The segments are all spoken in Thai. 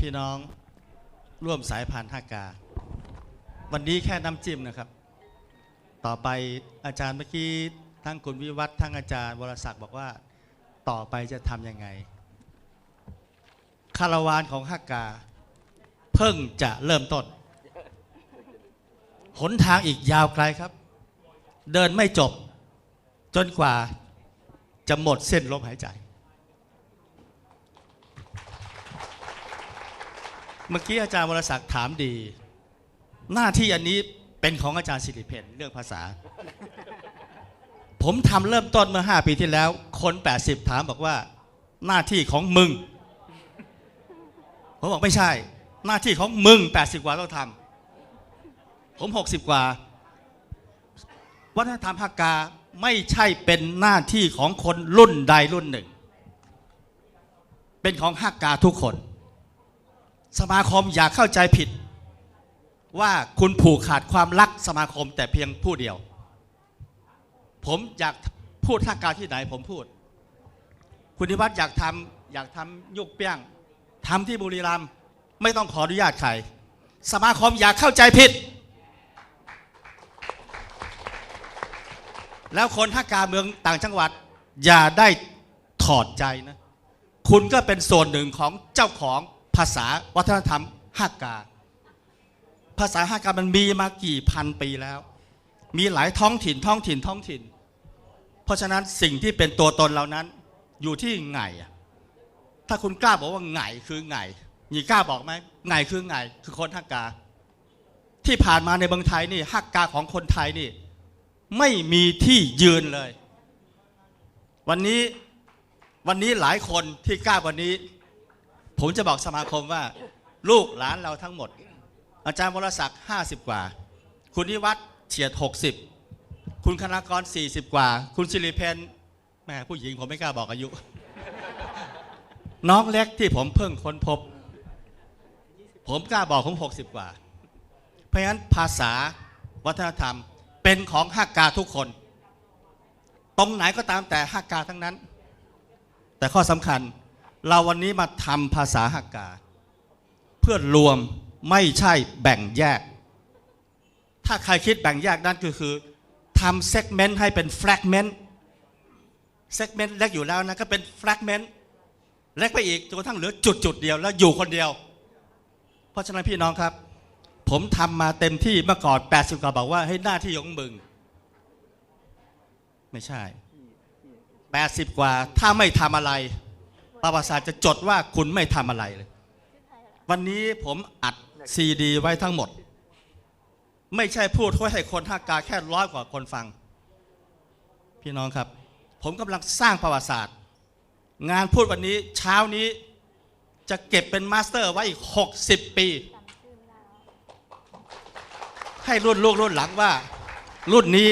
พี่น้องร่วมสายพันธุ์ฮักกา วันนี้แค่น้ำจิ้มนะครับ ต่อไปอาจารย์เมื่อกี้ทั้งคุณวิวัฒน์ทั้งอาจารย์วรศักดิ์บอกว่าต่อไปจะทำยังไง คาราวานของฮักกา เพิ่งจะเริ่มต้น หนทางอีกยาวไกลครับ เดินไม่จบจนกว่าจะหมดเส้นลมหายใจ เมื่อกี้อาจารย์วรศักดิ์ถามดี หน้าที่อันนี้เป็นของอาจารย์สิริเพนเรื่องภาษา ผมทำเริ่มต้นเมื่อ 5 ปีที่แล้ว คน 80 ถามบอกว่า หน้าที่ของมึง ผมบอกไม่ใช่ หน้าที่ของมึง 80 กว่าต้องทำผม 60 กว่า วัฒนธรรมภาคกาไม่ใช่เป็นหน้าที่ของคนรุ่นใดรุ่นหนึ่ง เป็นของฮักกาทุกคน สมาคมอย่าเข้าใจผิด ว่าคุณผูกขาดความรักสมาคมแต่เพียงผู้เดียว ผมอยากพูดฮักกาที่ไหนผมพูด คุณนิวัฒน์อยากทำอยากทำยุกเปี้ยงทำที่บุรีรัมย์ไม่ต้องขออนุญาตใครสมาคมอย่าเข้าใจผิด แล้วคนฮักกาเมืองต่างจังหวัด อย่าได้ถอดใจนะ คุณก็เป็นส่วนหนึ่งของเจ้าของ ภาษาวัฒนธรรมฮักกา ภาษาฮักกามันมีมากี่พันปีแล้ว มีหลายท้องถิ่นท้องถิ่นท้องถิ่น เพราะฉะนั้นสิ่งที่เป็นตัวตนเรานั้นอยู่ที่ไงถ้าคุณกล้าบอกว่าไงคือไงนี่กล้าบอกไหมไงคือไงคือคนฮักกา ที่ผ่านมาในเมืองไทยนี่ฮักกาของคนไทยนี่ ไม่มีที่ยืนเลย วันนี้วันนี้หลายคนที่กล้าวันนี้ ผมจะบอกสมาคมว่า ลูกหลานเราทั้งหมด อาจารย์วรศักดิ์50 กว่า คุณนิวัฒน์เฉียด 60 คุณคณากร 40 กว่า คุณสิริเพนแม่ผู้หญิงผมไม่กล้าบอกอายุ น้องเล็กที่ผมเพิ่งค้นพบ ผมกล้าบอกผม60 กว่า เพราะฉะนั้นภาษาวัฒนธรรมเป็นของฮักกาทุกคน ตรงไหนก็ตามแต่ฮักกาทั้งนั้น แต่ข้อสำคัญ เราวันนี้มาทำภาษาฮักกาเพื่อรวมไม่ใช่แบ่งแยก ถ้าใครคิดแบ่งแยกนั่นก็คือทำเซกเมนต์ให้เป็นแฟกเมนต์เซกเมนต์เล็กอยู่แล้วนะก็เป็นแฟกเมนต์เล็กไปอีกจนกระทั่งเหลือจุดจุดๆเดียวแล้วอยู่คนเดียว เพราะฉะนั้นพี่น้องครับ ผมทำมาเต็มที่เมื่อก่อน80กว่าบอกว่าให้หน้าที่ของมึง ไม่ใช่ 80 กว่าถ้าไม่ทำอะไร ประวัติศาสตร์จะจดว่าคุณไม่ทำอะไรเลย วันนี้ผมอัดซีดี ไว้ทั้งหมด ไม่ใช่พูดเพื่อให้คนท่ากาแค่ร้อยกว่าคนฟัง พี่น้องครับ ผมกำลังสร้างประวัติศาสตร์ งานพูดวันนี้เช้านี้จะเก็บเป็นมาสเตอร์ไว้อีก 60 ปี ให้รุ่นลูกรุ่นหลังว่า รุ่นนี้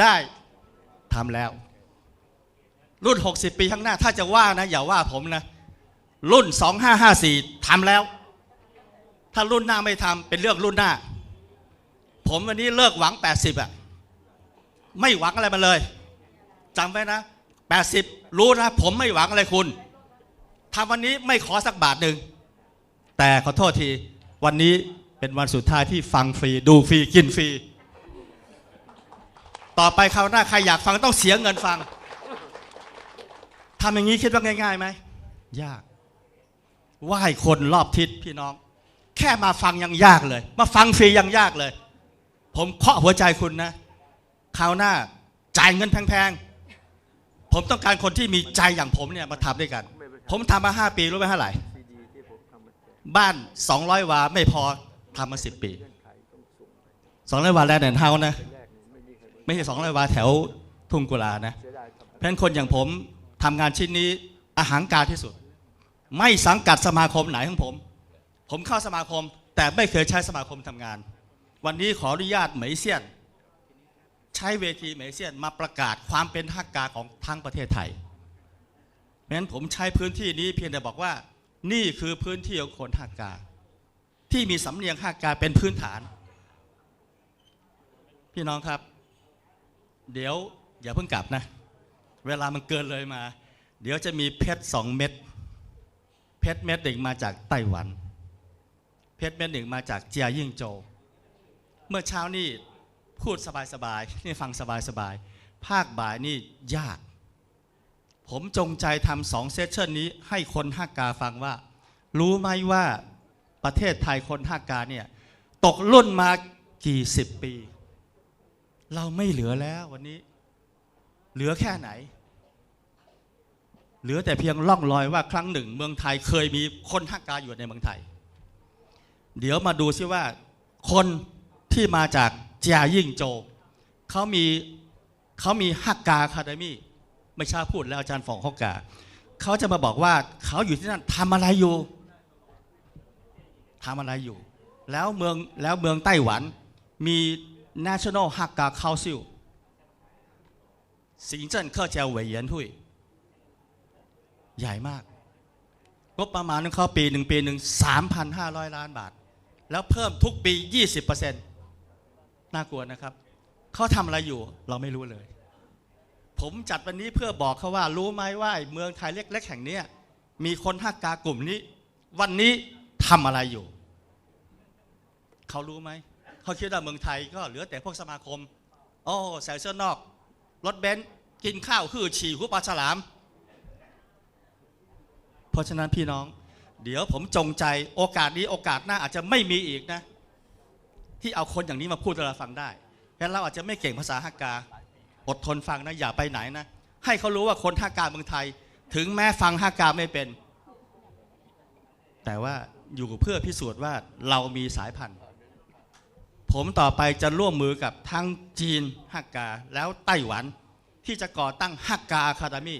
ได้ทำแล้ว รุ่น 60 ปีข้างหน้า ถ้าจะว่านะ อย่าว่าผมนะ รุ่น 2554ทำแล้ว ถ้ารุ่นหน้าไม่ทำเป็นเรื่องรุ่นหน้า ผมวันนี้เลิกหวัง 80อะไม่หวังอะไรมาเลยจำไว้นะ 80 รู้นะ ผมไม่หวังอะไรคุณทำวันนี้ไม่ขอสักบาทหนึ่ง แต่ขอโทษที วันนี้เป็นวันสุดท้ายที่ฟังฟรี ดูฟรี กินฟรี ต่อไปคราวหน้าใครอยากฟังต้องเสียเงินฟัง ทำอย่างนี้คิดว่าง่ายๆไหมยากไหว้คนรอบทิศพี่น้อง แค่มาฟังยังยากเลย มาฟังฟรียังยากเลย ผมเคาะหัวใจคุณนะคราวหน้าจ่ายเงินแพงๆผมต้องการคนที่มีใจอย่างผมเนี่ยมาทำด้วยกัน ผมทำมาห้าปีรู้ไหมเท่าไหร่บ้าน200วาไม่พอทำมาสิบปี200วาแลนด์แอนด์เฮาส์นะ ไม่ใช่200วาแถวทุ่งกุลานะเพราะฉะนั้นคนอย่างผม ทำงานชิ้นนี้อาหารการที่สุด ไม่สังกัดสมาคมไหนของผม ผมเข้าสมาคม แต่ไม่เคยใช้สมาคมทำงาน วันนี้ขออนุญาตเหมยเซียน ใช้เวทีเหมยเซียนมาประกาศความเป็นฮักกาของทั้งประเทศไทยเพราะฉะนั้นผมใช้พื้นที่นี้เพียงแต่บอกว่า นี่คือพื้นที่ของคนฮักกาที่มีสำเนียงฮักกาเป็นพื้นฐาน พี่น้องครับ เดี๋ยวอย่าเพิ่งกลับนะ เวลามันเกินเลยมา เดี๋ยวจะมีเพชรสองเม็ดเพชรเม็ดหนึ่งมาจากไต้หวัน เพชรเม็ดหนึ่งมาจากเจียยิ่งโจวเมื่อเช้านี่พูดสบายๆนี่ฟังสบายๆภาคบ่ายนี่ยาก ผมจงใจทำสองเซสชันนี้ให้คนฮักกาฟังว่า รู้ไหมว่าประเทศไทยคนฮักกาเนี่ยตกรุ่นมากี่สิบปี เราไม่เหลือแล้ววันนี้ เหลือแค่ไหน เหลือแต่เพียงล่องรอยว่าครั้งหนึ่ง เมืองไทยเคยมีคนฮักกาอยู่ในเมืองไทย เดี๋ยวมาดูซิว่า คนที่มาจากเจียยิ่งโจวเขามีเขามีฮักกาคาเดมี่ไม่ใช่พูดแล้วอาจารย์ฟองฮอกกาเขาจะมาบอกว่าเขาอยู่ที่นั่นทำอะไรอยู่ทำอะไรอยู่ แล้วเมืองแล้วเมืองไต้หวันมี National Hakka Council 行政客家委员会ใหญ่มากงบประมาณของเขาปีหนึ่งปีหนึ่ง3,500 ล้านบาท แล้วเพิ่มทุกปี 20%น่ากลัวนะครับ เขาทำอะไรอยู่เราไม่รู้เลย ผมจัดวันนี้เพื่อบอกเขาว่ารู้ไหมว่าเมืองไทยเล็ก ๆ แห่งเนี้ยมีคนฮักกากลุ่มนี้ วันนี้ทำอะไรอยู่ เขารู้ไหม เขาคิดว่าเมืองไทยก็เหลือแต่พวกสมาคม โอ้ใส่เสื้อนอก รถเบนซ์กินข้าวคือฉี่หัวปลาฉลาม เพราะฉะนั้นพี่น้อง เดี๋ยวผมจงใจโอกาสนี้โอกาสหน้าอาจจะไม่มีอีกนะ ที่เอาคนอย่างนี้มาพูดให้เราฟังได้งั้เราอาจจะไม่เก่งภาษาฮักกา อดทนฟังนะอย่าไปไหนนะ ให้เขารู้ว่าคนฮักกาเมืองไทย ถึงแม้ฟังฮักกาไม่เป็น แต่ว่าอยู่เพื่อพิสูจน์ว่าเรามีสายพันธุ์ ผมต่อไปจะร่วมมือกับทั้งจีนฮักกา แล้วไต้หวันที่จะก่อตั้งฮักกาอะคาเดมี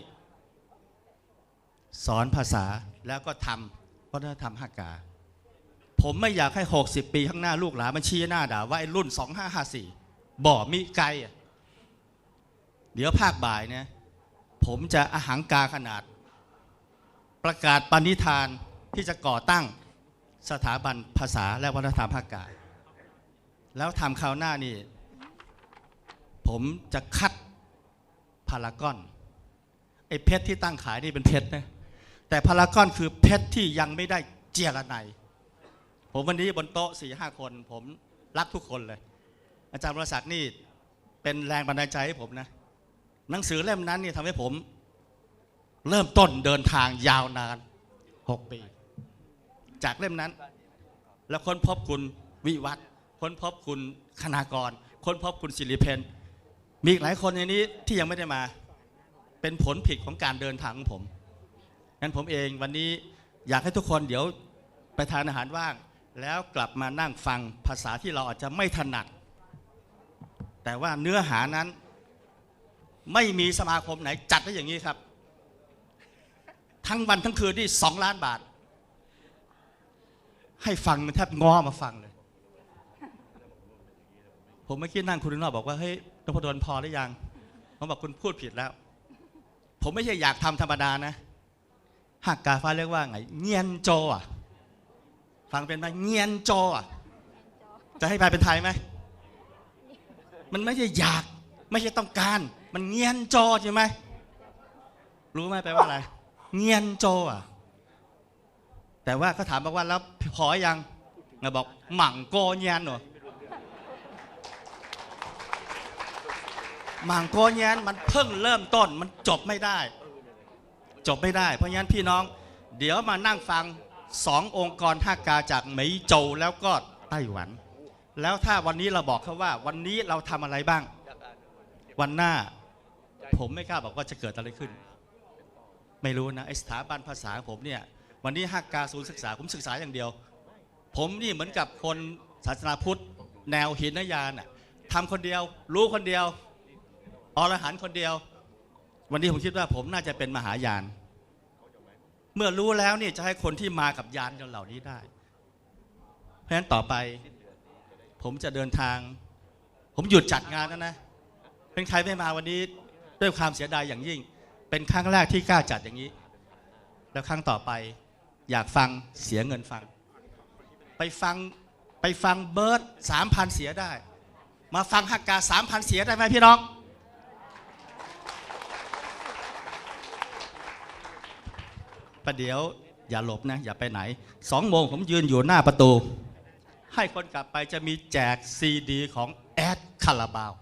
สอนภาษาแล้วก็ทำวัฒนธรรมฮักกา ผมไม่อยากให้ 60 ปีข้างหน้าลูกหลานมันชี้หน้าด่าว่าไอ้รุ่น 2554 บ่อมิไกล เดี๋ยวภาคบ่ายเนี่ยผมจะอาหังกาขนาด ประกาศปณิธานที่จะก่อตั้งสถาบันภาษาและวัฒนธรรมภาคกา แล้วทำคราวหน้านี่ ผมจะคัดพารากอนไอ้เพชรที่ตั้งขายนี่เป็นเพชรนะแต่พารากอนคือเพชรที่ยังไม่ได้เจียระไนผมวันนี้บนโต๊ะสี่ห้าคน ผมรักทุกคนเลย อาจารย์บรศักดิ์นี่เป็นแรงบันดาลใจให้ผมนะ หนังสือเล่มนั้นนี่ทำให้ผม เริ่มต้นเดินทางยาวนานหกปี จากเล่มนั้น แล้วค้นพบคุณวิวัฒน์ ค้นพบคุณคณากร ค้นพบคุณสิริเพนมีอีกหลายคนในนี้ที่ยังไม่ได้มา เป็นผลผิดของการเดินทางของผมงั้นผมเองวันนี้อยากให้ทุกคนเดี๋ยวไปทานอาหารว่าง แล้วกลับมานั่งฟังภาษาที่เราอาจจะไม่ถนัด แต่ว่าเนื้อหานั้นไม่มีสมาคมไหนจัดได้อย่างนี้ครับ ทั้งวันทั้งคืนที่สองล้านบาท ให้ฟังมันแทบงอมาฟังเลย ผมเมื่อกี้นั่งคุณนอกบอกว่าเฮ้ยนพดลพอหรือยังผมบอกคุณพูดผิดแล้ว ผมไม่ใช่อยากทำธรรมดานะหักกาฟ้าเรียกว่าไงเงียนโจอะ ฟังเป็นไหมเงียนโจอะ จะให้แปลเป็นไทยไหมมันไม่ใช่อยาก ไม่ใช่ต้องการ มันเงียนโจใช่ไหมรู้ไหมแปลว่าอะไร เงียนโจอะ แต่ว่าเขาถามบอกว่าแล้วพอยังเราบอกหมั่งโกเงียนเหร หมั่งโกเงียนมันเพิ่งเริ่มต้นมันจบไม่ได้ จบไม่ได้ เพราะงั้นพี่น้อง เดี๋ยวมานั่งฟังสององค์กรท่ากาจากเหมยโจวแล้วก็ไต้หวัน แล้วถ้าวันนี้เราบอกเขาว่า วันนี้เราทำอะไรบ้าง วันหน้า ผมไม่กล้าบอกว่าจะเกิดอะไรขึ้น ไม่รู้นะไอสถาบันภาษาผมเนี่ยวันนี้ฮักกาศูนย์ศึกษาผมศึกษาอย่างเดียว ผมนี่เหมือนกับคนศาสนาพุทธ แนวหินยานน่ะทำคนเดียว รู้คนเดียว อรหันต์คนเดียว วันนี้ผมคิดว่าผมน่าจะเป็นมหายาน เมื่อรู้แล้วนี่จะให้คนที่มากับยานเหล่านี้ได้ เพราะฉะนั้นต่อไป ผมจะเดินทาง ผมหยุดจัดงานแล้วนะ เป็นใครไม่มาวันนี้ด้วยความเสียดายอย่างยิ่ง เป็นครั้งแรกที่กล้าจัดอย่างนี้ แล้วครั้งต่อไปอยากฟังเสียเงินฟัง ไปฟังไปฟังเบิร์ดสามพันเสียได้ มาฟังฮักกาสามพันเสียได้ไหมพี่น้อง ประเดี๋ยวอย่าหลบนะ อย่าไปไหนสองโมงผมยืนอยู่หน้าประตู ให้คนกลับไปจะมีแจกซีดีของแอดคาราบาว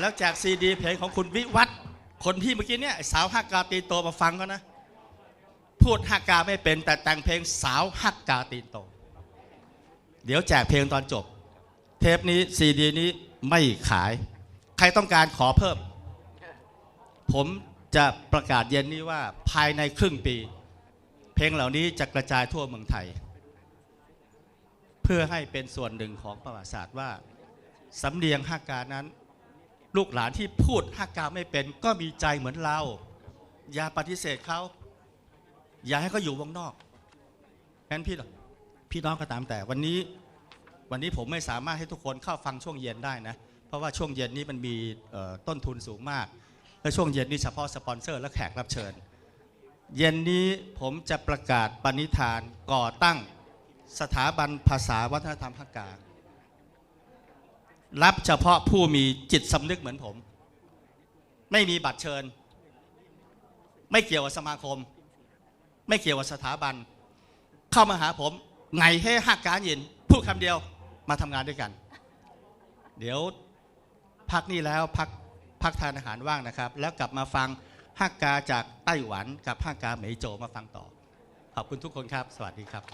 แล้วแจกซีดีเพลงของคุณวิวัฒคนที่เมื่อกี้เนี่ยสาวฮักกาตีโตมาฟังก็นะ พูดฮักกาไม่เป็นแต่แต่งเพลงสาวฮักกาตีโต เดี๋ยวแจกเพลงตอนจบ เทปนี้ซีดีนี้ไม่ขาย ใครต้องการขอเพิ่ม ผม จะประกาศเย็นนี้ว่าภายในครึ่งปี เพลงเหล่านี้จะกระจายทั่วเมืองไทย เพื่อให้เป็นส่วนหนึ่งของประวัติศาสตร์ว่าสำเนียงฮักกานั้น ลูกหลานที่พูดฮักกาไม่เป็นก็มีใจเหมือนเรา อย่าปฏิเสธเขาอย่าให้เขาอยู่วงนอกงั้นพี่พี่น้องก็ตามแต่วันนี้วันนี้ผมไม่สามารถให้ทุกคนเข้าฟังช่วงเย็นได้นะ เพราะว่าช่วงเย็นนี้มันมีต้นทุนสูงมาก และช่วงเย็นนี้เฉพาะสปอนเซอร์และแขกรับเชิญ เย็นนี้ผมจะประกาศปณิธานก่อตั้งสถาบันภาษาวัฒนธรรมภาคกลางรับเฉพาะผู้มีจิตสำนึกเหมือนผม ไม่มีบัตรเชิญ ไม่เกี่ยวกับสมาคม ไม่เกี่ยวกับสถาบัน เข้ามาหาผมไงให้หักการยินพูดคำเดียวมาทำงานด้วยกัน เดี๋ยวพักนี่แล้วพัก พักทานอาหารว่างนะครับ แล้วกลับมาฟังฮักกาจากไต้หวันกับฮักกาเหมยโจมาฟังต่อ ขอบคุณทุกคนครับ สวัสดีครับ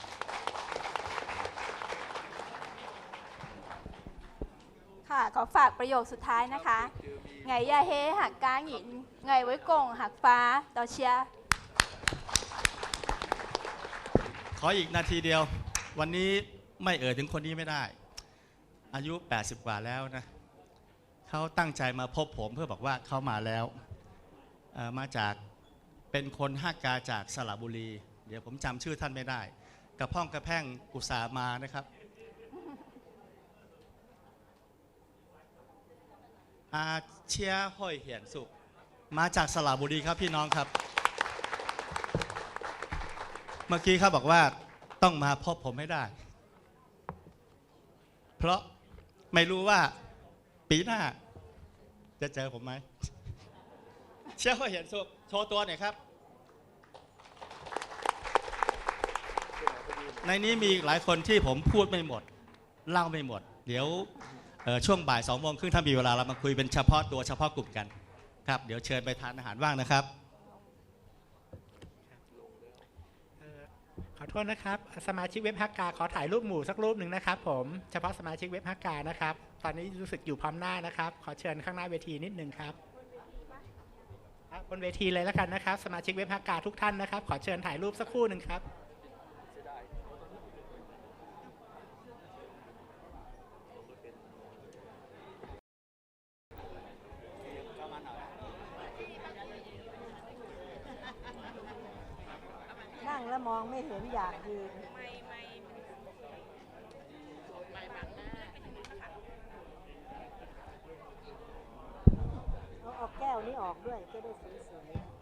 ค่ะ ขอฝากประโยคสุดท้ายนะคะ ไงยาเฮหักกาหยิน ไงไว้กงหักฟ้าต่อเชียขออีกนาทีเดียว วันนี้ไม่เอ่ยถึงคนนี้ไม่ได้ อายุ 80 กว่าแล้วนะ เขาตั้งใจมาพบผมเพื่อบอกว่าเขามาแล้วมาจากเป็นคนฮักกาจากสระบุรี เดี๋ยวผมจำชื่อท่านไม่ได้ กระพ่องกระแพ่งอุตสามานะครับอาเชียห้อยเหียนสุข มาจากสระบุรีครับพี่น้องครับ เมื่อกี้เขาบอกว่าต้องมาพบผมให้ได้ เพราะไม่รู้ว่า ปีหน้า จะเจอผมไหมเชื่อว่าเห็นสุขโชว์ตัวหน่อยครับ ในนี้มีหลายคนที่ผมพูดไม่หมด เล่าไม่หมด เดี๋ยวช่วงบ่ายสองโมงครึ่งถ้ามีเวลาเรามาคุยเป็นเฉพาะตัวเฉพาะกลุ่มกันครับ เดี๋ยวเชิญไปทานอาหารว่างนะครับ อโทษนะครับ สมาชิกเว็บฮักกาขอถ่ายรูปหมู่สักรูปหนึ่งนะครับผมเฉพาะสมาชิกเว็บฮักกานะครับ ตอนนี้รู้สึกอยู่พร้อมหน้านะครับ ขอเชิญข้างหน้าเวทีนิดหนึ่งครับบนเวทีเลยแล้วกันนะครับ สมาชิกเว็บฮักกาทุกท่านนะครับ ขอเชิญถ่ายรูปสักครู่หนึ่งครับ แล้วมองไม่เห็นอยากยืนเอาเอาแก้วนี้ออกด้วยจะได้สวยๆ